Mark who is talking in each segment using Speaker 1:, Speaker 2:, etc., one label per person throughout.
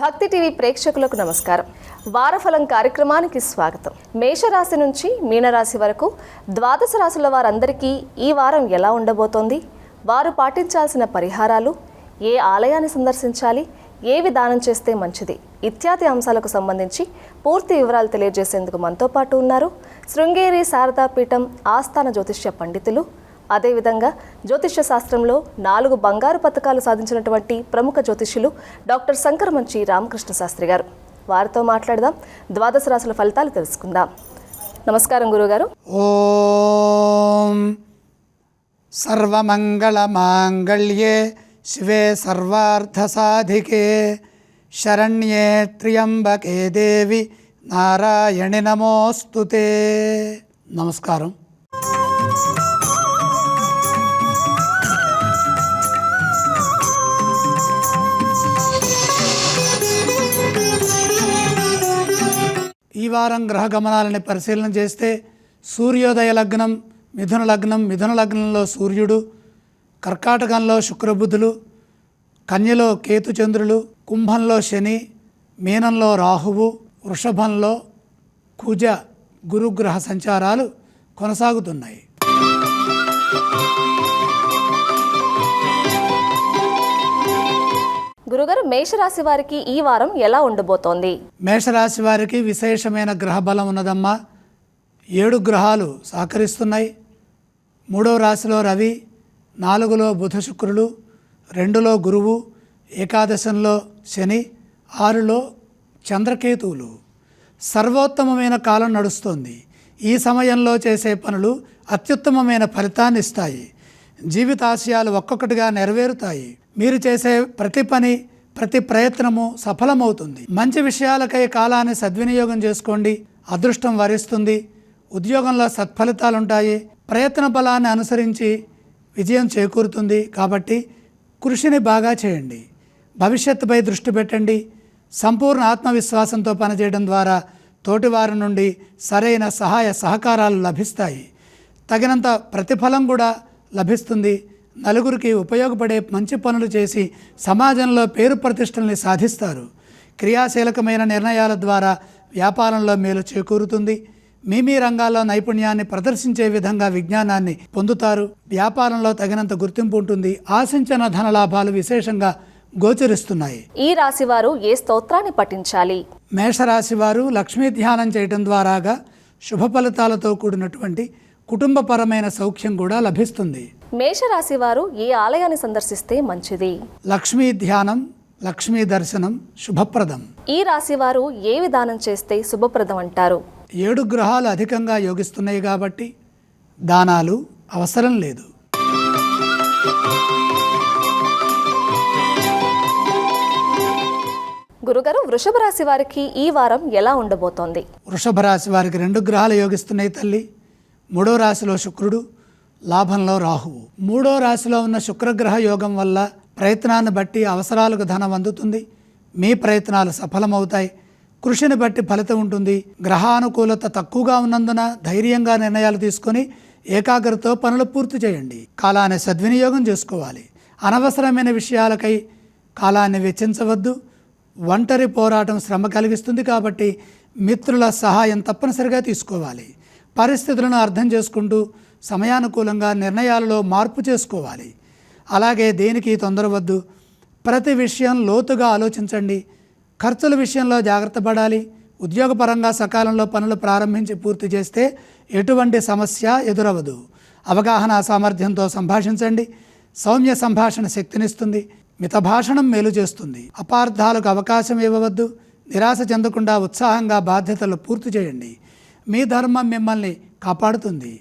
Speaker 1: భక్తి టీవీ ప్రేక్షకులకు నమస్కారం. వారఫలం కార్యక్రమానికి స్వాగతం. మేషరాశి నుంచి మీనరాశి వరకు ద్వాదశ రాశుల వారందరికీ ఈ వారం ఎలా ఉండబోతోంది? వారు పాటించాల్సిన పరిహారాలు ఏ ఆలయాన్ని సందర్శించాలి ఏ విధానం చేస్తే మంచిది? ఇత్యాది అంశాలకు సంబంధించి పూర్తి వివరాలు తెలియజేసేందుకు మనతో పాటు ఉన్నారు శృంగేరి శారదాపీఠం ఆస్థాన జ్యోతిష్య పండితులు అదేవిధంగా జ్యోతిష్య శాస్త్రంలో నాలుగు బంగారు పథకాలు సాధించినటువంటి ప్రముఖ జ్యోతిష్యులు డాక్టర్ శంకరమంచి రామకృష్ణ శాస్త్రి గారు. వారితో మాట్లాడదాం. ద్వాదశ రాశుల ఫలితాలు తెలుసుకుందాం. నమస్కారం గురుగారు.
Speaker 2: ఓం సర్వమంగళమాంగళ్యే శివే సర్వార్థసాధికే. శరణ్యే త్ర్యంబకే దేవి. నారాయణి నమోస్తుతే. నమస్కారం. ఈ వారం గ్రహ గమనాలని పరిశీలన చేస్తే సూర్యోదయ లగ్నం మిథున లగ్నం మిథున లగ్నంలో సూర్యుడు కర్కాటకంలో శుక్రబుధులు కన్యలో కేతుచంద్రులు కుంభంలో శని మీనంలో రాహువు వృషభంలో కుజ గురుగ్రహ సంచారాలు కొనసాగుతున్నాయి.
Speaker 1: గురుగారు మేషరాశి వారికి ఈ వారం ఎలా ఉండబోతోంది?
Speaker 2: మేషరాశి వారికి విశేషమైన గ్రహ బలం ఉన్నదమ్మా. ఏడు గ్రహాలు సహకరిస్తున్నాయి. మూడో రాశిలో రవి నాలుగులో బుధ శుక్రులు రెండులో గురువు ఏకాదశంలో శని ఆరులో చంద్రకేతువులు. సర్వోత్తమమైన కాలం నడుస్తోంది. ఈ సమయంలో చేసే పనులు అత్యుత్తమమైన ఫలితాన్ని ఇస్తాయి. జీవితాశయాలు ఒక్కొక్కటిగా నెరవేరుతాయి. మీరు చేసే ప్రతి పని ప్రతి ప్రయత్నము సఫలమవుతుంది. మంచి విషయాలకై కాలాన్ని సద్వినియోగం చేసుకోండి. అదృష్టం వరిస్తుంది. ఉద్యోగంలో సత్ఫలితాలుంటాయి. ప్రయత్న బలాన్ని అనుసరించి విజయం చేకూరుతుంది. కాబట్టి కృషిని బాగా చేయండి. భవిష్యత్తుపై దృష్టి పెట్టండి. సంపూర్ణ ఆత్మవిశ్వాసంతో పనిచేయడం ద్వారా తోటివారి నుండి సరైన సహాయ సహకారాలు లభిస్తాయి. తగినంత ప్రతిఫలం కూడా లభిస్తుంది. నలుగురికి ఉపయోగపడే మంచి పనులు చేసి సమాజంలో పేరు ప్రతిష్టల్ని సాధిస్తారు. క్రియాశీలకమైన నిర్ణయాల ద్వారా వ్యాపారంలో మేలు చేకూరుతుంది. మీ మీ రంగాల్లో నైపుణ్యాన్ని ప్రదర్శించే విధంగా విజ్ఞానాన్ని పొందుతారు. వ్యాపారంలో తగినంత గుర్తింపు ఉంటుంది. ఆశించిన ధనలాభాలు విశేషంగా గోచరిస్తున్నాయి.
Speaker 1: ఈ రాశి వారు ఏ స్తోత్రాన్ని పఠించాలి?
Speaker 2: మేషరాశి వారు లక్ష్మీ ధ్యానం చేయటం ద్వారాగా శుభ ఫలితాలతో కూడినటువంటి కుటుంబపరమైన సౌఖ్యం కూడా లభిస్తుంది.
Speaker 1: మేషరాశి వారు ఏ ఆలయాన్ని సందర్శిస్తే మంచిది?
Speaker 2: లక్ష్మీ ధ్యానం లక్ష్మీ దర్శనం శుభప్రదం.
Speaker 1: ఈ రాశి వారు ఏ విధానం చేస్తే శుభప్రదం అంటారు?
Speaker 2: ఏడు గ్రహాలు అధికంగా యోగిస్తున్నాయి కాబట్టి దానాలు అవసరం లేదు.
Speaker 1: గురుగారు వృషభ రాశి వారికి ఈ వారం ఎలా ఉండబోతోంది?
Speaker 2: వృషభ రాశి వారికి రెండు గ్రహాలు యోగిస్తున్నాయి తల్లి. మూడో రాశిలో శుక్రుడు లాభంలో రాహువు. మూడో రాశిలో ఉన్న శుక్రగ్రహ యోగం వల్ల ప్రయత్నాన్ని బట్టి అవసరాలకు ధనం అందుతుంది. మీ ప్రయత్నాలు సఫలమవుతాయి. కృషిని బట్టి ఫలితం ఉంటుంది. గ్రహానుకూలత తక్కువగా ఉన్నందున ధైర్యంగా నిర్ణయాలు తీసుకొని ఏకాగ్రతతో పనులు పూర్తి చేయండి. కాలాన్ని సద్వినియోగం చేసుకోవాలి. అనవసరమైన విషయాలకై కాలాన్ని వెచ్చించవద్దు. ఒంటరి పోరాటం శ్రమ కలిగిస్తుంది కాబట్టి మిత్రుల సహాయం తప్పనిసరిగా తీసుకోవాలి. పరిస్థితులను అర్థం చేసుకుంటూ సమయానుకూలంగా నిర్ణయాలలో మార్పు చేసుకోవాలి. అలాగే దేనికి తొందరవద్దు ప్రతి విషయం లోతుగా ఆలోచించండి. ఖర్చుల విషయంలో జాగ్రత్త పడాలి. ఉద్యోగపరంగా సకాలంలో పనులు ప్రారంభించి పూర్తి చేస్తే ఎటువంటి సమస్య ఎదురవదు. అవగాహన సామర్థ్యంతో సంభాషించండి. సౌమ్య సంభాషణ శక్తినిస్తుంది. మితభాషణం మేలు చేస్తుంది. అపార్థాలకు అవకాశం ఇవ్వవద్దు. నిరాశ చెందకుండా ఉత్సాహంగా బాధ్యతలు పూర్తి చేయండి. మీ ధర్మం మిమ్మల్ని కాపాడుతుంది.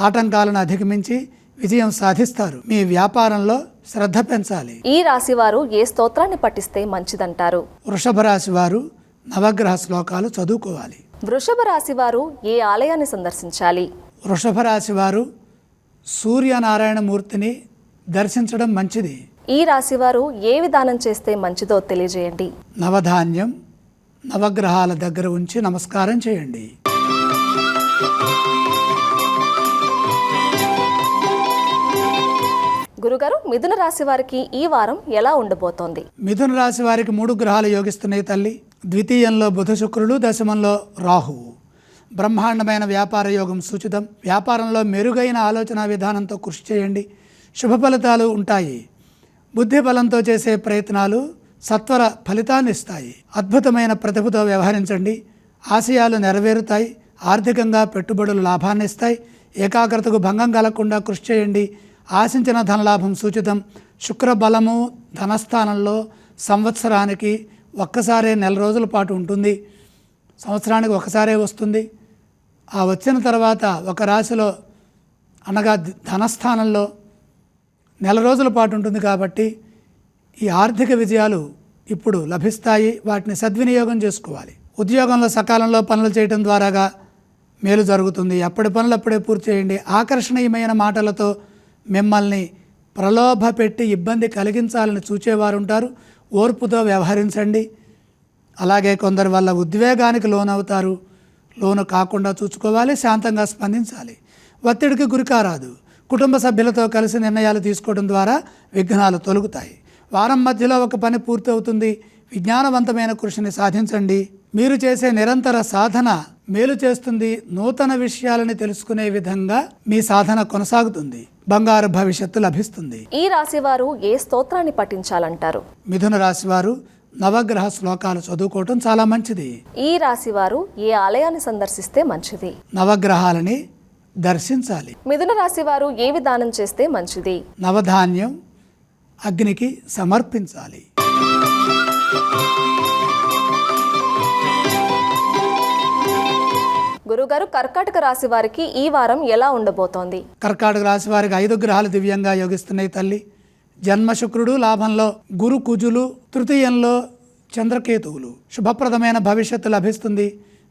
Speaker 2: ఆటంకాలను అధిగమించి విజయం సాధిస్తారు. మీ వ్యాపారంలో శ్రద్ధ పెంచాలి.
Speaker 1: ఈ రాశి వారు ఏ స్తోత్రాన్ని పఠిస్తే మంచిదంటారు?
Speaker 2: వృషభ రాశి వారు నవగ్రహ శ్లోకాలు చదువుకోవాలి.
Speaker 1: వృషభ రాశి వారు ఏ ఆలయాన్ని సందర్శించాలి?
Speaker 2: వృషభ రాశి వారు సూర్యనారాయణ మూర్తిని దర్శించడం మంచిది.
Speaker 1: ఈ రాశి వారు ఏ విధానం చేస్తే మంచిదో తెలియజేయండి.
Speaker 2: నవధాన్యం నవగ్రహాల దగ్గర ఉంచి నమస్కారం చేయండి.
Speaker 1: గురుగారు మిథున రాశి వారికి ఈ వారం ఎలా ఉండబోతోంది?
Speaker 2: మిథున రాశి వారికి మూడు గ్రహాలు యోగిస్తున్నాయి తల్లి. ద్వితీయంలో బుధ శుక్రుడు దశమంలో రాహువు. బ్రహ్మాండమైన వ్యాపార యోగం సూచితం. వ్యాపారంలో మెరుగైన ఆలోచన విధానంతో కృషి చేయండి. శుభ ఫలితాలు ఉంటాయి. బుద్ధి బలంతో చేసే ప్రయత్నాలు సత్వర ఫలితాన్ని ఇస్తాయి. అద్భుతమైన ప్రతిభతో వ్యవహరించండి. ఆశయాలు నెరవేరుతాయి. ఆర్థికంగా పెట్టుబడులు లాభాన్ని ఇస్తాయి. ఏకాగ్రతకు భంగం కలగకుండా కృషి చేయండి. ఆశించిన ధనలాభం సూచితం. శుక్ర బలము ధనస్థానంలో సంవత్సరానికి ఒక్కసారే నెల రోజుల పాటు ఉంటుంది. సంవత్సరానికి ఒకసారే వస్తుంది. ఆ వచ్చిన తర్వాత ఒక రాశిలో అనగా ధనస్థానంలో నెల రోజుల పాటు ఉంటుంది కాబట్టి ఈ ఆర్థిక విజయాలు ఇప్పుడు లభిస్తాయి. వాటిని సద్వినియోగం చేసుకోవాలి. ఉద్యోగంలో సకాలంలో పనులు చేయడం ద్వారాగా మేలు జరుగుతుంది. అప్పటి పనులు అప్పుడే పూర్తి చేయండి. ఆకర్షణీయమైన మాటలతో మిమ్మల్ని ప్రలోభ పెట్టి ఇబ్బంది కలిగించాలని చూచేవారు ఉంటారు ఓర్పుతో వ్యవహరించండి. అలాగే కొందరి వల్ల ఉద్వేగానికి లోనవుతారు. లోను కాకుండా చూసుకోవాలి శాంతంగా స్పందించాలి. ఒత్తిడికి గురికారాదు. కుటుంబ సభ్యులతో కలిసి నిర్ణయాలు తీసుకోవడం ద్వారా విఘ్నాలు తొలుగుతాయి. వారం మధ్యలో ఒక పని పూర్తవుతుంది. విజ్ఞానవంతమైన కృషిని సాధించండి. మీరు చేసే నిరంతర సాధన మేలు చేస్తుంది నూతన విషయాలని తెలుసుకునే విధంగా మీ సాధన కొనసాగుతుంది. బంగారు భవిష్యత్తు లభిస్తుంది.
Speaker 1: ఈ రాశి వారు ఏ స్తోత్రాన్ని పఠించాలంటారు?
Speaker 2: మిథున రాశి వారు నవగ్రహ శ్లోకాలు చదువుకోవటం చాలా మంచిది.
Speaker 1: ఈ రాశి వారు ఏ ఆలయాన్ని సందర్శిస్తే మంచిది?
Speaker 2: నవగ్రహాలని దర్శించాలి.
Speaker 1: మిథున రాశి వారు ఏ విధానం చేస్తే మంచిది?
Speaker 2: నవధాన్యం అగ్నికి సమర్పించాలి.
Speaker 1: గురుగారు కర్కాటక రాశి వారికి ఈ వారం ఎలా ఉండబోతోంది?
Speaker 2: కర్కాటక రాశి వారికి ఐదు గ్రహాలు దివ్యంగా యోగిస్తున్నాయి తల్లి. జన్మ శుక్రుడు లాభంలో గురు కుజులు తృతీయంలో చంద్రకేతువులు. శుభప్రదమైన భవిష్యత్తు లభిస్తుంది.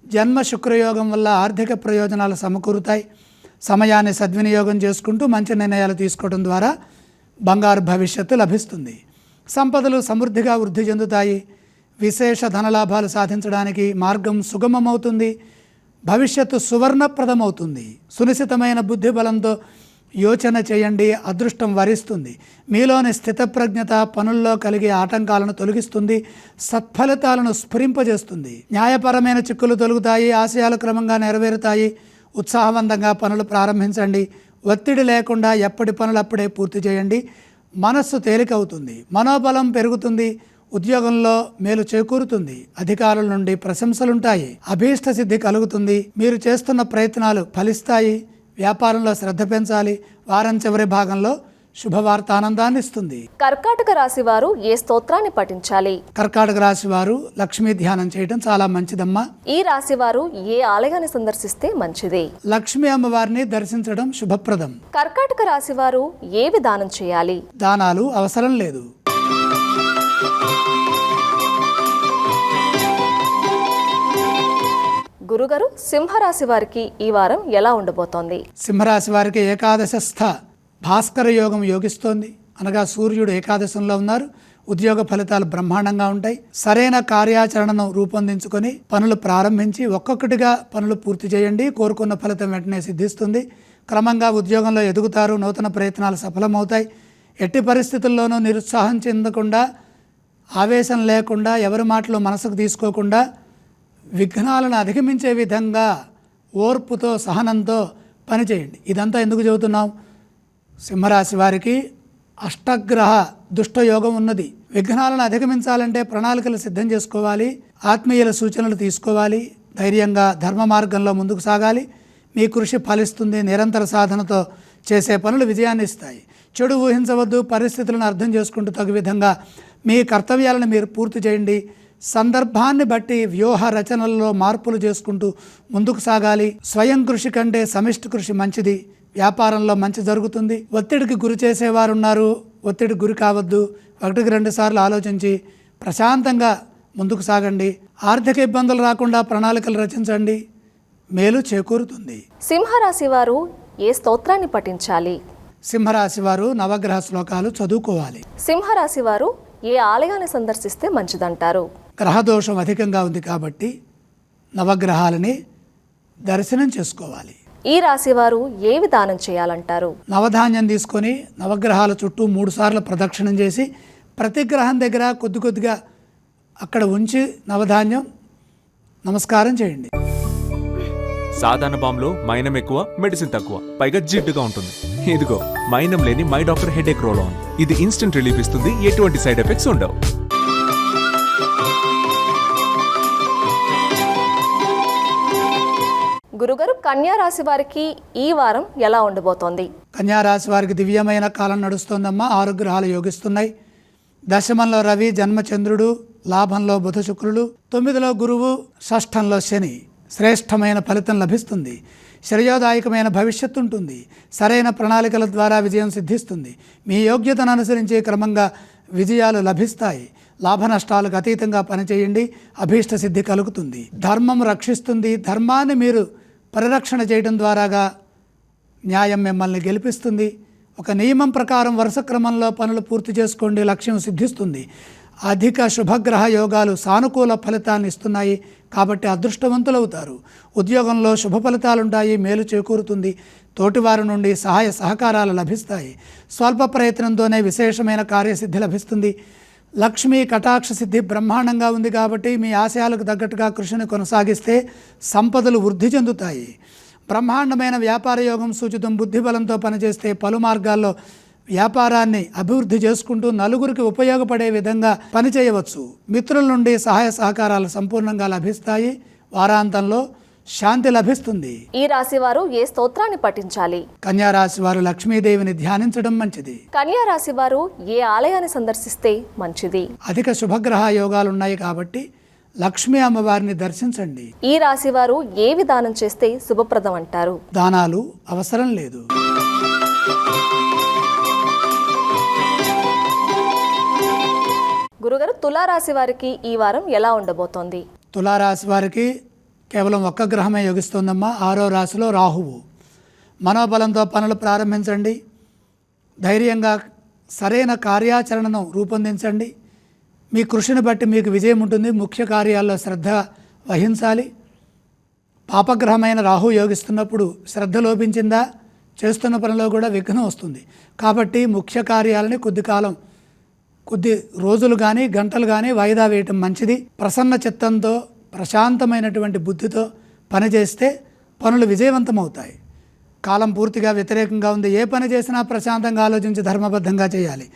Speaker 2: జన్మ శుక్రయోగం వల్ల ఆర్థిక ప్రయోజనాలు సమకూరుతాయి. సమయాన్ని సద్వినియోగం చేసుకుంటూ మంచి నిర్ణయాలు తీసుకోవడం ద్వారా బంగారు భవిష్యత్తు లభిస్తుంది. సంపదలు సమృద్ధిగా వృద్ధి చెందుతాయి. విశేష ధనలాభాలు సాధించడానికి మార్గం సుగమమవుతుంది. భవిష్యత్తు సువర్ణప్రదమవుతుంది. సునిశ్చితమైన బుద్ధి బలంతో యోచన చేయండి అదృష్టం వరిస్తుంది. మీలోని స్థితప్రజ్ఞత పనుల్లో కలిగే ఆటంకాలను తొలగిస్తుంది సత్ఫలితాలను స్ఫురింపజేస్తుంది. న్యాయపరమైన చిక్కులు తొలుగుతాయి ఆశయాలు క్రమంగా నెరవేరుతాయి. ఉత్సాహవంతంగా పనులు ప్రారంభించండి. ఒత్తిడి లేకుండా ఎప్పటి పనులు అప్పుడే పూర్తి చేయండి. మనస్సు తేలికవుతుంది. మనోబలం పెరుగుతుంది. ఉద్యోగంలో మేలు చేకూరుతుంది. అధికారుల నుండి ప్రశంసలుంటాయి. అభీష్ట సిద్ధి కలుగుతుంది. మీరు చేస్తున్న ప్రయత్నాలు ఫలిస్తాయి. వ్యాపారంలో శ్రద్ధ పెంచాలి. వారం చివరి భాగంలో శుభవార్త ఆనందాన్ని ఇస్తుంది.
Speaker 1: కర్కాటక రాశి వారు ఏ స్తోత్రాన్ని పఠించాలి?
Speaker 2: కర్కాటక రాశి వారు లక్ష్మీ ధ్యానం చేయడం చాలా మంచిదమ్మా.
Speaker 1: ఈ రాశి వారు ఏ ఆలయాన్ని సందర్శిస్తే మంచిది?
Speaker 2: లక్ష్మీ అమ్మవారిని దర్శించడం శుభప్రదం.
Speaker 1: కర్కాటక రాశి వారు ఏ విధానం చేయాలి?
Speaker 2: దానాలు అవసరం లేదు.
Speaker 1: గురుగారు సింహరాశి వారికి ఈ వారం ఎలా ఉండబోతోంది?
Speaker 2: సింహరాశి వారికి ఏకాదశస్థ భాస్కర యోగం యోగిస్తోంది. అనగా సూర్యుడు ఏకాదశంలో ఉన్నారు. ఉద్యోగ ఫలితాలు బ్రహ్మాండంగా ఉంటాయి. సరైన కార్యాచరణను రూపొందించుకొని పనులు ప్రారంభించి ఒక్కొక్కటిగా పనులు పూర్తి చేయండి. కోరుకున్న ఫలితం వెంటనే సిద్ధిస్తుంది. క్రమంగా ఉద్యోగంలో ఎదుగుతారు. నూతన ప్రయత్నాలు సఫలమవుతాయి. ఎట్టి పరిస్థితుల్లోనూ నిరుత్సాహం చెందకుండా ఆవేశం లేకుండా ఎవరి మాటలు మనసుకు తీసుకోకుండా విఘ్నాలను అధిగమించే విధంగా ఓర్పుతో సహనంతో పనిచేయండి. ఇదంతా ఎందుకు చెబుతున్నాం సింహరాశి వారికి అష్టగ్రహ దుష్టయోగం ఉన్నది. విఘ్నాలను అధిగమించాలంటే ప్రణాళికలు సిద్ధం చేసుకోవాలి. ఆత్మీయుల సూచనలు తీసుకోవాలి. ధైర్యంగా ధర్మ మార్గంలో ముందుకు సాగాలి. మీ కృషి ఫలిస్తుంది. నిరంతర సాధనతో చేసే పనులు విజయాన్ని ఇస్తాయి. చెడు ఊహించవద్దు. పరిస్థితులను అర్థం చేసుకుంటూ తగు విధంగా మీ కర్తవ్యాలను మీరు పూర్తి చేయండి. సందర్భాన్ని బట్టి వ్యూహ రచనల్లో మార్పులు చేసుకుంటూ ముందుకు సాగాలి. స్వయం కృషి కంటే సమిష్టి కృషి మంచిది. వ్యాపారంలో మంచి జరుగుతుంది. ఒత్తిడికి గురి చేసేవారు ఉన్నారు ఒత్తిడి గురి కావద్దు. ఒకటికి రెండు సార్లు ఆలోచించి ప్రశాంతంగా ముందుకు సాగండి. ఆర్థిక ఇబ్బందులు రాకుండా ప్రణాళికలు రచించండి. మేలు చేకూరుతుంది.
Speaker 1: సింహరాశి వారు ఏ స్తోత్రాన్ని పఠించాలి?
Speaker 2: సింహరాశి వారు నవగ్రహ శ్లోకాలు చదువుకోవాలి.
Speaker 1: సింహరాశి వారు ఏ ఆలయాన్ని సందర్శిస్తే మంచిదంటారు?
Speaker 2: గ్రహదోషం అధికంగా ఉంది కాబట్టి నవగ్రహాలని దర్శనం చేసుకోవాలి.
Speaker 1: ఈ రాశి వారు ఏ విధానం చేయాలంటారు?
Speaker 2: నవధాన్యం తీసుకొని నవగ్రహాల చుట్టూ మూడు సార్లు ప్రదక్షిణం చేసి ప్రతి గ్రహం దగ్గర కొద్ది కొద్దిగా అక్కడ ఉంచి నవధాన్యం నమస్కారం చేయండి.
Speaker 3: సాధారణ బాంబులో మైనం ఎక్కువ మెడిసిన్ తక్కువ. పైగా జిడ్డుగా ఉంటుంది. ఇదిగో మైనం లేని my doctor headache roll on. ఇది ఇన్స్టెంట్ రిలీఫ్ ఇస్తుంది. ఎటువంటి సైడ్ ఎఫెక్ట్స్ ఉండవు.
Speaker 1: గురుగారు కన్యా రాశి వారికి ఈ వారం ఎలా ఉండబోతోంది?
Speaker 2: కన్యారాశి వారికి దివ్యమైన కాలం నడుస్తోందమ్మా. ఆరు గ్రహాలు యోగిస్తున్నాయి. దశమంలో రవి జన్మచంద్రుడు లాభంలో బుధ శుక్రులు తొమ్మిదిలో గురువు షష్ఠంలో శని. శ్రేష్టమైన ఫలితం లభిస్తుంది. శ్రేయోదాయకమైన భవిష్యత్తు ఉంటుంది. సరైన ప్రణాళికల ద్వారా విజయం సిద్ధిస్తుంది. మీ యోగ్యతను అనుసరించి క్రమంగా విజయాలు లభిస్తాయి. లాభ నష్టాలకు అతీతంగా పనిచేయండి. అభీష్ట సిద్ధి కలుగుతుంది. ధర్మం రక్షిస్తుంది. ధర్మాన్ని మీరు పరిరక్షణ చేయడం ద్వారాగా న్యాయం మిమ్మల్ని గెలిపిస్తుంది. ఒక నియమం ప్రకారం వరుస క్రమంలో పనులు పూర్తి చేసుకోండి లక్ష్యం సిద్ధిస్తుంది. అధిక శుభగ్రహ యోగాలు సానుకూల ఫలితాన్ని ఇస్తున్నాయి కాబట్టి అదృష్టవంతులవుతారు. ఉద్యోగంలో శుభ ఫలితాలుంటాయి మేలు చేకూరుతుంది. తోటివారి నుండి సహాయ సహకారాలు లభిస్తాయి. స్వల్ప ప్రయత్నంతోనే విశేషమైన కార్యసిద్ధి లభిస్తుంది. లక్ష్మీ కటాక్ష సిద్ధి బ్రహ్మాండంగా ఉంది కాబట్టి మీ ఆశయాలకు తగ్గట్టుగా కృషిని కొనసాగిస్తే సంపదలు వృద్ధి చెందుతాయి. బ్రహ్మాండమైన వ్యాపార యోగం సూచితం బుద్ధిబలంతో పనిచేస్తే పలు మార్గాల్లో వ్యాపారాన్ని అభివృద్ధి చేసుకుంటూ నలుగురికి ఉపయోగపడే విధంగా పనిచేయవచ్చు. మిత్రుల నుండి సహాయ సహకారాలు సంపూర్ణంగా లభిస్తాయి. వారాంతంలో శాంతి లభిస్తుంది.
Speaker 1: ఈ రాశి వారు ఏ స్తోత్రాన్ని పఠించాలి?
Speaker 2: కన్యారాశి వారు లక్ష్మీదేవిని ధ్యానించడం మంచిది.
Speaker 1: కన్యా రాశి వారు ఏ ఆలయాన్ని సందర్శిస్తే మంచిది?
Speaker 2: అధిక శుభగ్రహ యోగాలు ఉన్నాయి కాబట్టి లక్ష్మీ అమ్మవారిని దర్శించండి.
Speaker 1: ఈ రాశి వారు ఏ విధానం చేస్తే శుభప్రదం అంటారు?
Speaker 2: దానాలు అవసరం లేదు.
Speaker 1: గురుగారు తులారాశి వారికి ఈ వారం ఎలా ఉండబోతోంది?
Speaker 2: తులారాశి వారికి కేవలం ఒక్క గ్రహమే యోగిస్తుందమ్మా. ఆరో రాశిలో రాహువు. మనోబలంతో పనులు ప్రారంభించండి. ధైర్యంగా సరైన కార్యాచరణను రూపొందించండి. మీ కృషిని బట్టి మీకు విజయం ఉంటుంది. ముఖ్య కార్యాల్లో శ్రద్ధ వహించాలి. పాపగ్రహమైన రాహు యోగిస్తున్నప్పుడు శ్రద్ధ లోపించిందా? చేస్తున్న పనిలో కూడా విఘ్నం వస్తుంది. కాబట్టి ముఖ్య కార్యాలని కొద్ది కాలం కొద్ది రోజులు కానీ గంటలు కానీ వాయిదా వేయటం మంచిది. ప్రసన్న చిత్తంతో ప్రశాంతమైనటువంటి బుద్ధితో పనిచేస్తే పనులు విజయవంతమవుతాయి. కాలం పూర్తిగా వ్యతిరేకంగా ఉంది. ఏ పని చేసినా ప్రశాంతంగా ఆలోచించి ధర్మబద్ధంగా చేయాలి.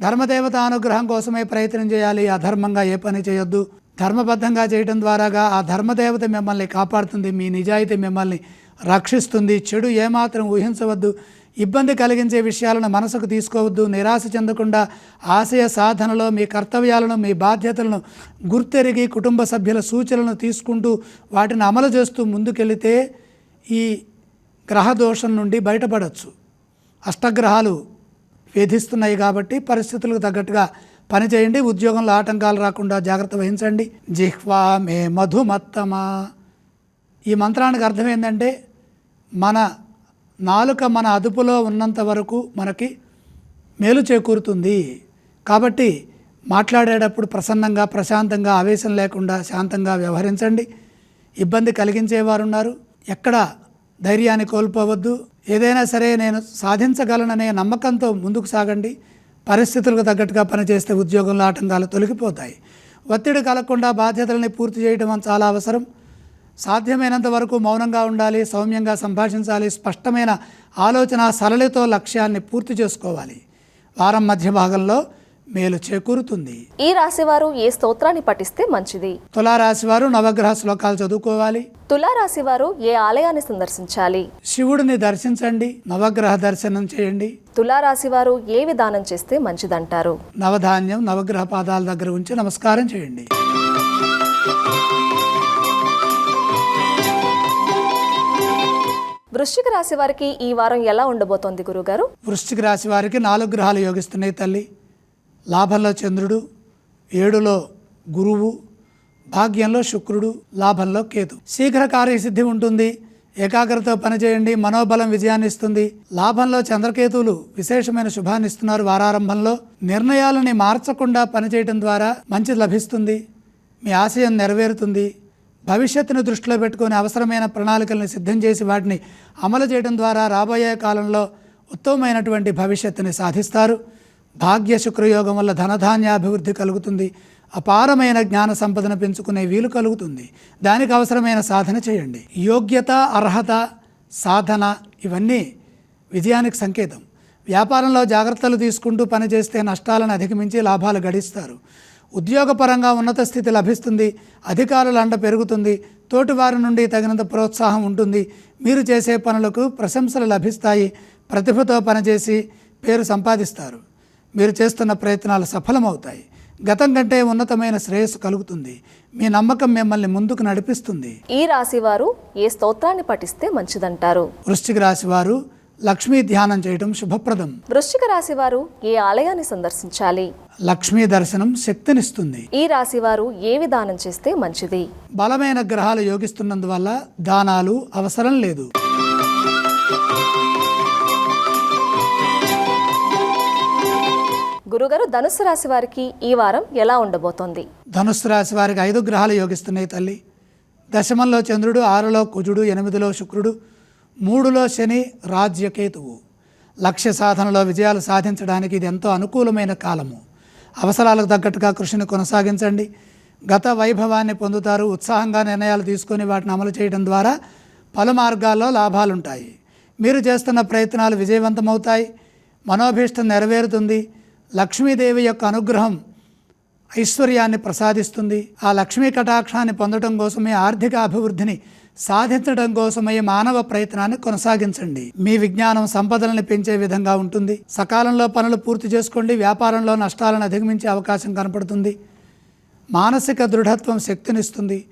Speaker 2: ధర్మదేవత అనుగ్రహం కోసమే ప్రయత్నం చేయాలి. అధర్మంగా ఏ పని చేయొద్దు. ధర్మబద్ధంగా చేయడం ద్వారాగా ఆ ధర్మదేవత మిమ్మల్ని కాపాడుతుంది. మీ నిజాయితీ మిమ్మల్ని రక్షిస్తుంది. చెడు ఏమాత్రం ఊహించవద్దు. ఇబ్బంది కలిగించే విషయాలను మనసుకు తీసుకోవద్దు. నిరాశ చెందకుండా ఆశయ సాధనలో మీ కర్తవ్యాలను మీ బాధ్యతలను గుర్తెరిగి కుటుంబ సభ్యుల సూచనలను తీసుకుంటూ వాటిని అమలు చేస్తూ ముందుకెళితే ఈ గ్రహ దోషం నుండి బయటపడవచ్చు అష్టగ్రహాలు వేధిస్తున్నాయి కాబట్టి పరిస్థితులకు తగ్గట్టుగా పనిచేయండి ఉద్యోగంలో ఆటంకాలు రాకుండా జాగ్రత్త వహించండి. జిహ్వా మే మధుమత్తమా. ఈ మంత్రానికి అర్థం ఏంటంటే మన నాలుక మన అదుపులో ఉన్నంత వరకు మనకి మేలు చేకూరుతుంది. కాబట్టి మాట్లాడేటప్పుడు ప్రసన్నంగా ప్రశాంతంగా ఆవేశం లేకుండా శాంతంగా వ్యవహరించండి. ఇబ్బంది కలిగించేవారు ఉన్నారు ఎక్కడ ధైర్యాన్ని కోల్పోవద్దు. ఏదైనా సరే నేను సాధించగలననే నమ్మకంతో ముందుకు సాగండి. పరిస్థితులకు తగ్గట్టుగా పనిచేస్తే ఉద్యోగంలో ఆటంకాలు తొలగిపోతాయి. ఒత్తిడి కలగకుండా బాధ్యతల్ని పూర్తి చేయడం చాలా అవసరం. సాధ్యమైనంత వరకు మౌనంగా ఉండాలి సౌమ్యంగా సంభాషించాలి స్పష్టమైన ఆలోచన సరళితో లక్ష్యాన్ని పూర్తి చేసుకోవాలి. వారం మధ్య భాగంలో మేలు చేకూరుతుంది.
Speaker 1: ఈ రాశి వారు ఏ స్తోత్రాన్ని పఠిస్తే మంచిది?
Speaker 2: తులారాశి వారు నవగ్రహ శ్లోకాలు చదువుకోవాలి.
Speaker 1: తులారాశి వారు ఏ ఆలయాన్ని సందర్శించాలి?
Speaker 2: శివుడిని దర్శించండి నవగ్రహ దర్శనం చేయండి.
Speaker 1: తులారాశి వారు ఏ విధానం చేస్తే మంచిదంటారు?
Speaker 2: నవధాన్యం నవగ్రహ పాదాల దగ్గర ఉంచి నమస్కారం చేయండి.
Speaker 1: వృశ్చిక రాశి వారికి ఈ వారం ఎలా ఉండబోతోంది గురుగారు?
Speaker 2: వృశ్చిక రాశి వారికి నాలుగు గ్రహాలు యోగిస్తున్నాయి తల్లి. లాభంలో చంద్రుడు ఏడులో గురువు భాగ్యంలో శుక్రుడు లాభంలో కేతు. శీఘ్ర కార్యసిద్ధి ఉంటుంది. ఏకాగ్రత పనిచేయండి. మనోబలం విజయాన్ని ఇస్తుంది. లాభంలో చంద్రకేతువులు విశేషమైన శుభాన్ని ఇస్తున్నారు వారారంభంలో. నిర్ణయాలని మార్చకుండా పనిచేయటం ద్వారా మంచి లభిస్తుంది. మీ ఆశయం నెరవేరుతుంది. భవిష్యత్తును దృష్టిలో పెట్టుకొని అవసరమైన ప్రణాళికలను సిద్ధం చేసి వాటిని అమలు చేయడం ద్వారా రాబోయే కాలంలో ఉత్తమమైనటువంటి భవిష్యత్తుని సాధిస్తారు. భాగ్య శుక్రయోగం వల్ల ధనధాన్యాభివృద్ధి కలుగుతుంది. అపారమైన జ్ఞాన సంపదను పెంచుకునే వీలు కలుగుతుంది. దానికి అవసరమైన సాధన చేయండి. యోగ్యత అర్హత సాధన ఇవన్నీ విజయానికి సంకేతం. వ్యాపారంలో జాగ్రత్తలు తీసుకుంటూ పనిచేస్తే నష్టాలను అధిగమించి లాభాలు గడిస్తారు. ఉద్యోగపరంగా ఉన్నత స్థితి లభిస్తుంది అధికారుల అండ పెరుగుతుంది తోటివారి నుండి తగినంత ప్రోత్సాహం ఉంటుంది. మీరు చేసే పనులకు ప్రశంసలు లభిస్తాయి ప్రతిభతో పనిచేసి పేరు సంపాదిస్తారు. మీరు చేస్తున్న ప్రయత్నాలు సఫలమవుతాయి. గతం కంటే ఉన్నతమైన శ్రేయస్సు కలుగుతుంది. మీ నమ్మకం మిమ్మల్ని ముందుకు నడిపిస్తుంది.
Speaker 1: ఈ రాశి వారు ఏ స్తోత్రాన్ని పఠిస్తే మంచిదంటారు?
Speaker 2: వృశ్చిక రాశి వారు లక్ష్మీ ధ్యానం చేయడం శుభప్రదం.
Speaker 1: వృశ్చిక రాశి వారు ఏ ఆలయాన్ని సందర్శించాలి?
Speaker 2: లక్ష్మీ దర్శనం శక్తినిస్తుంది.
Speaker 1: ఈ రాశి వారు ఏ విధానం చేస్తే మంచిది?
Speaker 2: బలమైన గ్రహాలు యోగిస్తున్నందువల్ల దానాలు అవసరం లేదు.
Speaker 1: గురుగారు ధనుసు రాశి వారికి ఈ వారం ఎలా ఉండబోతోంది?
Speaker 2: ధనుస్సు రాశి వారికి ఐదు గ్రహాలు యోగిస్తున్నాయి తల్లి. దశమంలో చంద్రుడు ఆరులో కుజుడు ఎనిమిదిలో శుక్రుడు మూడులో శని రాజ్యకేతువు. లక్ష్య సాధనలో విజయాలు సాధించడానికి ఇది ఎంతో అనుకూలమైన కాలము. అవసరాలకు తగ్గట్టుగా కృషిని కొనసాగించండి. గత వైభవాన్ని పొందుతారు ఉత్సాహంగా నిర్ణయాలు తీసుకొని వాటిని అమలు చేయడం ద్వారా పలు మార్గాల్లో లాభాలుంటాయి. మీరు చేస్తున్న ప్రయత్నాలు విజయవంతమవుతాయి. మనోభీష్టం నెరవేరుతుంది. లక్ష్మీదేవి యొక్క అనుగ్రహం ఐశ్వర్యాన్ని ప్రసాదిస్తుంది. ఆ లక్ష్మీ కటాక్షాన్ని పొందడం కోసమే ఆర్థిక అభివృద్ధిని సాధించడం కోసమై మానవ ప్రయత్నాన్ని కొనసాగించండి. మీ విజ్ఞానం సంపదలను పెంచే విధంగా ఉంటుంది. సకాలంలో పనులు పూర్తి చేసుకోండి. వ్యాపారంలో నష్టాలను అధిగమించే అవకాశం కనపడుతుంది. మానసిక దృఢత్వం శక్తినిస్తుంది.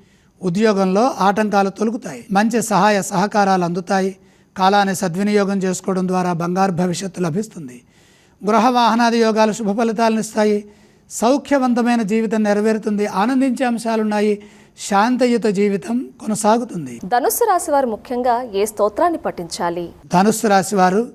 Speaker 2: ఉద్యోగంలో ఆటంకాలు తొలుగుతాయి. మంచి సహాయ సహకారాలు అందుతాయి. కాలాన్ని సద్వినియోగం చేసుకోవడం ద్వారా బంగారు భవిష్యత్తు లభిస్తుంది. గృహ వాహనాది యోగాలు శుభ ఫలితాలను ఇస్తాయి. సౌఖ్యవంతమైన జీవితం నెరవేరుతుంది. ఆనందించే అంశాలున్నాయి. శాంతయుత జీవితం కొనసాగుతుంది.
Speaker 1: ధనుస్సు రాశి వారు ముఖ్యంగా ఏ స్తోత్రాన్ని పఠించాలి?
Speaker 2: ధనుస్సు రాశి వారు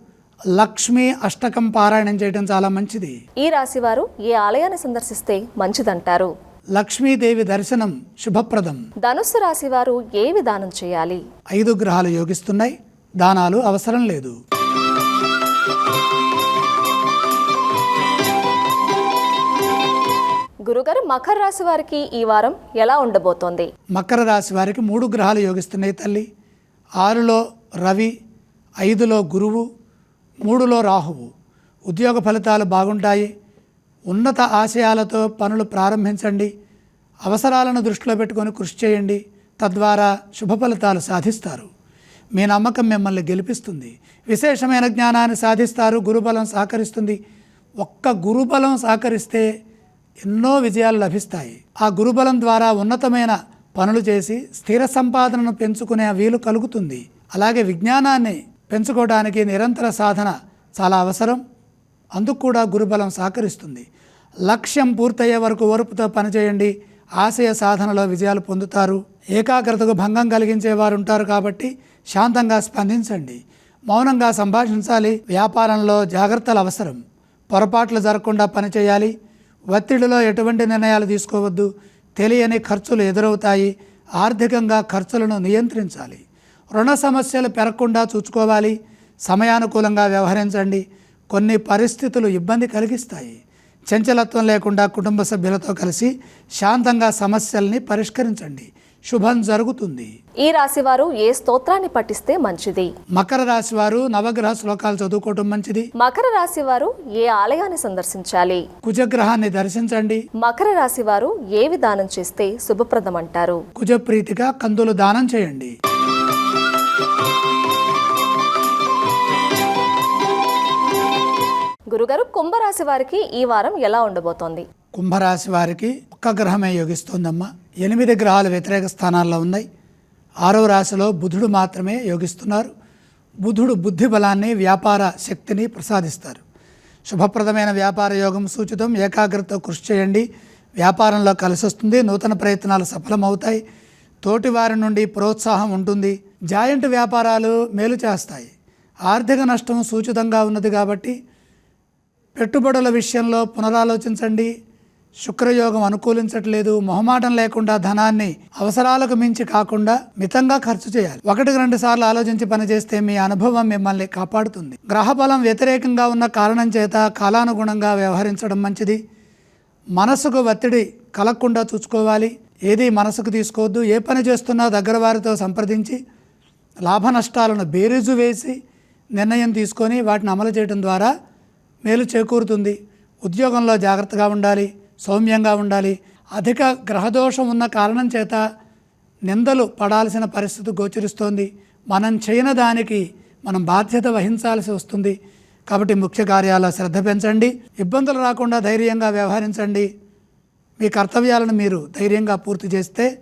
Speaker 2: లక్ష్మీ అష్టకం పారాయణం చేయడం చాలా మంచిది.
Speaker 1: ఈ రాశి వారు ఏ ఆలయాన్ని సందర్శిస్తే మంచిదంటారు?
Speaker 2: లక్ష్మీదేవి దర్శనం శుభప్రదం.
Speaker 1: ధనుస్సు రాశి వారు ఏ విధానం చేయాలి?
Speaker 2: ఐదు గ్రహాలు యోగిస్తున్నాయి. దానాలు అవసరం లేదు.
Speaker 1: మకర రాశి వారికి ఈ వారం ఎలా ఉండబోతోంది?
Speaker 2: మకర రాశి వారికి మూడు గ్రహాలు యోగిస్తున్నాయి తల్లి. ఆరులో రవి ఐదులో గురువు మూడులో రాహువు. ఉద్యోగ ఫలితాలు బాగుంటాయి. ఉన్నత ఆశయాలతో పనులు ప్రారంభించండి. అవసరాలను దృష్టిలో పెట్టుకొని కృషి చేయండి. తద్వారా శుభ ఫలితాలు సాధిస్తారు. మీ నమ్మకం మిమ్మల్ని గెలిపిస్తుంది. విశేషమైన జ్ఞానాన్ని సాధిస్తారు. గురుబలం సహకరిస్తుంది. ఒక్క గురుబలం సహకరిస్తే ఎన్నో విజయాలు లభిస్తాయి. ఆ గురుబలం ద్వారా ఉన్నతమైన పనులు చేసి స్థిర సంపాదనను పెంచుకునే వీలు కలుగుతుంది. అలాగే విజ్ఞానాన్ని పెంచుకోవడానికి నిరంతర సాధన చాలా అవసరం. అందుకు కూడా గురుబలం సహకరిస్తుంది. లక్ష్యం పూర్తయ్యే వరకు ఓర్పుతో పనిచేయండి. ఆశయ సాధనలో విజయాలు పొందుతారు. ఏకాగ్రతకు భంగం కలిగించే వారు ఉంటారు కాబట్టి శాంతంగా స్పందించండి. మౌనంగా సంభాషించాలి. వ్యాపారంలో జాగ్రత్తలు అవసరం. పొరపాట్లు జరగకుండా పనిచేయాలి ఒత్తిడిలో ఎటువంటి నిర్ణయాలు తీసుకోవద్దు. తెలియని ఖర్చులు ఎదురవుతాయి. ఆర్థికంగా ఖర్చులను నియంత్రించాలి. రుణ సమస్యలు పెరగకుండా చూసుకోవాలి. సమయానుకూలంగా వ్యవహరించండి. కొన్ని పరిస్థితులు ఇబ్బంది కలిగిస్తాయి. చంచలత్వం లేకుండా కుటుంబ సభ్యులతో కలిసి శాంతంగా సమస్యల్ని పరిష్కరించండి. శుభం జరుగుతుంది.
Speaker 1: ఈ రాశి వారు ఏ స్తోత్రాన్ని పఠిస్తే మంచిది?
Speaker 2: మకర రాశి వారు నవగ్రహ శ్లోకాలు చదువుకోవటం మంచిది.
Speaker 1: మకర రాశి వారు ఏ ఆలయాన్ని సందర్శించాలి?
Speaker 2: కుజగ్రహాన్ని దర్శించండి.
Speaker 1: మకర రాశి వారు ఏ విధానం చేస్తే శుభప్రదం అంటారు
Speaker 2: కుజప్రీతిగా కందులు దానం చేయండి.
Speaker 1: గురుగారు కుంభరాశి వారికి ఈ వారం ఎలా ఉండబోతోంది?
Speaker 2: కుంభరాశి వారికి ఒక్క గ్రహమే యోగిస్తోందమ్మా. ఎనిమిది గ్రహాలు వ్యతిరేక స్థానాల్లో ఉన్నాయి. ఆరవ రాశిలో బుధుడు మాత్రమే యోగిస్తున్నారు. బుధుడు బుద్ధి బలాన్ని వ్యాపార శక్తిని ప్రసాదిస్తారు. శుభప్రదమైన వ్యాపార యోగం సూచితం ఏకాగ్రత కృషి చేయండి. వ్యాపారంలో కలిసి వస్తుంది నూతన ప్రయత్నాలు సఫలమవుతాయి. తోటి వారి నుండి ప్రోత్సాహం ఉంటుంది. జాయింట్ వ్యాపారాలు మేలు చేస్తాయి. ఆర్థిక నష్టం సూచితంగా ఉన్నది కాబట్టి పెట్టుబడుల విషయంలో పునరాలోచించండి. శుక్రయోగం అనుకూలించట్లేదు మొహమాటం లేకుండా ధనాన్ని అవసరాలకు మించి కాకుండా మితంగా ఖర్చు చేయాలి. ఒకటికి రెండు సార్లు ఆలోచించి పనిచేస్తే మీ అనుభవం మిమ్మల్ని కాపాడుతుంది. గ్రహబలం వ్యతిరేకంగా ఉన్న కారణం చేత కాలానుగుణంగా వ్యవహరించడం మంచిది. మనసుకు ఒత్తిడి కలగకుండా చూసుకోవాలి. ఏది మనసుకు తీసుకోవద్దు ఏ పని చేస్తున్నా దగ్గర వారితో సంప్రదించి లాభ నష్టాలను బేరీజు వేసి నిర్ణయం తీసుకొని వాటిని అమలు చేయడం ద్వారా మేలు చేకూరుతుంది. ఉద్యోగంలో జాగ్రత్తగా ఉండాలి. సౌమ్యంగా ఉండాలి. అధిక గ్రహదోషం ఉన్న కారణం చేత నిందలు పడాల్సిన పరిస్థితి గోచరిస్తోంది. మనం చేయని దానికి మనం బాధ్యత వహించాల్సి వస్తుంది. కాబట్టి ముఖ్య కార్యాల్లో శ్రద్ధ పెంచండి. ఇబ్బందులు రాకుండా ధైర్యంగా వ్యవహరించండి. మీ కర్తవ్యాలను మీరు ధైర్యంగా పూర్తి చేస్తే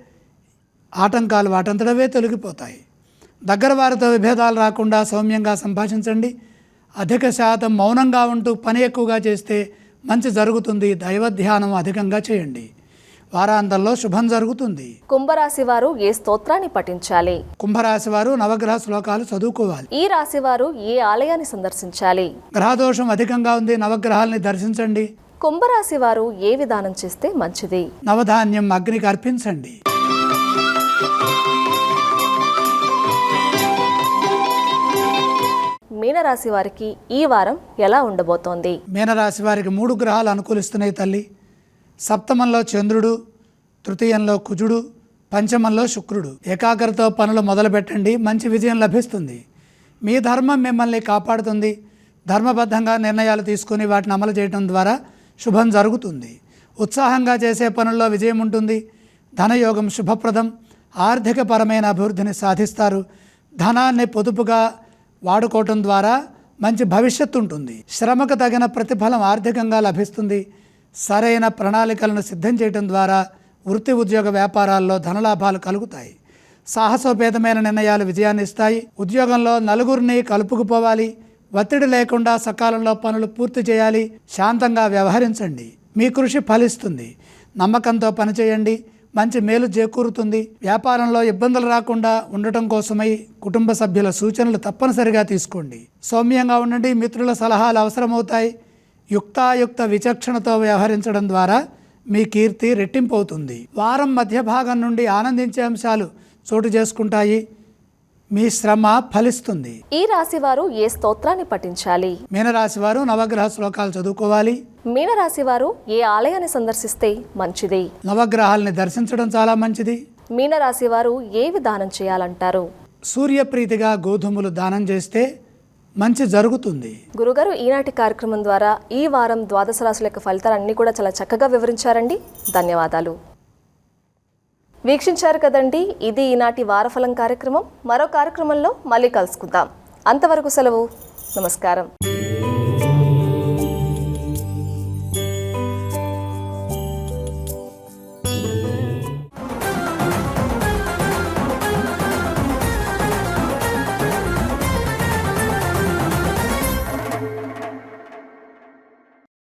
Speaker 2: ఆటంకాలు వాటంతటవే తొలగిపోతాయి. దగ్గర వారితో విభేదాలు రాకుండా సౌమ్యంగా సంభాషించండి. అధిక శాతం మౌనంగా ఉంటూ పని ఎక్కువగా చేస్తే మంచి జరుగుతుంది. దైవ ధ్యానం అధికంగా చేయండి. వారాంతంలో శుభం జరుగుతుంది.
Speaker 1: కుంభరాశి వారు ఏ స్తోత్రాన్ని పఠించాలి?
Speaker 2: కుంభరాశి వారు నవగ్రహ శ్లోకాలు చదువుకోవాలి.
Speaker 1: ఈ రాశి వారు ఏ ఆలయాన్ని సందర్శించాలి?
Speaker 2: గ్రహదోషం అధికంగా ఉంది. నవగ్రహాల్ని దర్శించండి.
Speaker 1: కుంభరాశి వారు ఏ విధానం చేస్తే మంచిది?
Speaker 2: నవధాన్యం అగ్నికి అర్పించండి.
Speaker 1: మీనరాశి వారికి ఈ వారం ఎలా ఉండబోతోంది?
Speaker 2: మీనరాశి వారికి మూడు గ్రహాలు అనుకూలిస్తున్నాయి తల్లి. సప్తమంలో చంద్రుడు తృతీయంలో కుజుడు పంచమంలో శుక్రుడు. ఏకాగ్రతో పనులు మొదలుపెట్టండి మంచి విజయం లభిస్తుంది. మీ ధర్మం మిమ్మల్ని కాపాడుతుంది. ధర్మబద్ధంగా నిర్ణయాలు తీసుకొని వాటిని అమలు చేయడం ద్వారా శుభం జరుగుతుంది. ఉత్సాహంగా చేసే పనుల్లో విజయం ఉంటుంది. ధనయోగం శుభప్రదం. ఆర్థికపరమైన అభివృద్ధిని సాధిస్తారు. ధనాన్ని పొదుపుగా వాడుకోవటం ద్వారా మంచి భవిష్యత్తు ఉంటుంది. శ్రమకు తగిన ప్రతిఫలం ఆర్థికంగా లభిస్తుంది. సరైన ప్రణాళికలను సిద్ధం చేయడం ద్వారా వృత్తి ఉద్యోగ వ్యాపారాల్లో ధనలాభాలు కలుగుతాయి. సాహసోపేతమైన నిర్ణయాలు విజయాన్ని ఇస్తాయి. ఉద్యోగంలో నలుగురిని కలుపుకుపోవాలి. ఒత్తిడి లేకుండా సకాలంలో పనులు పూర్తి చేయాలి. శాంతంగా వ్యవహరించండి. మీ కృషి ఫలిస్తుంది. నమ్మకంతో పనిచేయండి. మంచి మేలు చేకూరుతుంది. వ్యాపారంలో ఇబ్బందులు రాకుండా ఉండటం కోసమై కుటుంబ సభ్యుల సూచనలు తప్పనిసరిగా తీసుకోండి. సౌమ్యంగా ఉండండి. మిత్రుల సలహాలు అవసరమవుతాయి. యుక్తాయుక్త విచక్షణతో వ్యవహరించడం ద్వారా మీ కీర్తి రెట్టింపు అవుతుంది. వారం మధ్య భాగం నుండి ఆనందించే అంశాలు చోటు చేసుకుంటాయి. మీ శ్రమ ఫలిస్తుంది.
Speaker 1: ఈ రాశి వారు ఏ స్తోత్రాన్ని పఠించాలి?
Speaker 2: మీనరాశి వారు నవగ్రహ శ్లోకాలు చదువుకోవాలి.
Speaker 1: మీనరాశి వారు ఏ ఆలయాన్ని సందర్శిస్తే మంచిది?
Speaker 2: నవగ్రహాల్ని దర్శించడం చాలా మంచిది.
Speaker 1: మీనరాశి వారు ఏ విధానం చేయాలంటారు?
Speaker 2: సూర్యప్రీతిగా గోధుమలు దానం చేస్తే మంచి జరుగుతుంది.
Speaker 1: గురుగారు ఈనాటి కార్యక్రమం ద్వారా ఈ వారం ద్వాదశ రాశుల యొక్క ఫలితాలన్నీ కూడా చాలా చక్కగా వివరించారండి. ధన్యవాదాలు. వీక్షించారు కదండి. ఇది ఈనాటి వారఫలం కార్యక్రమం. మరో కార్యక్రమంలో మళ్ళీ కలుసుకుందాం. అంతవరకు సెలవు. నమస్కారం.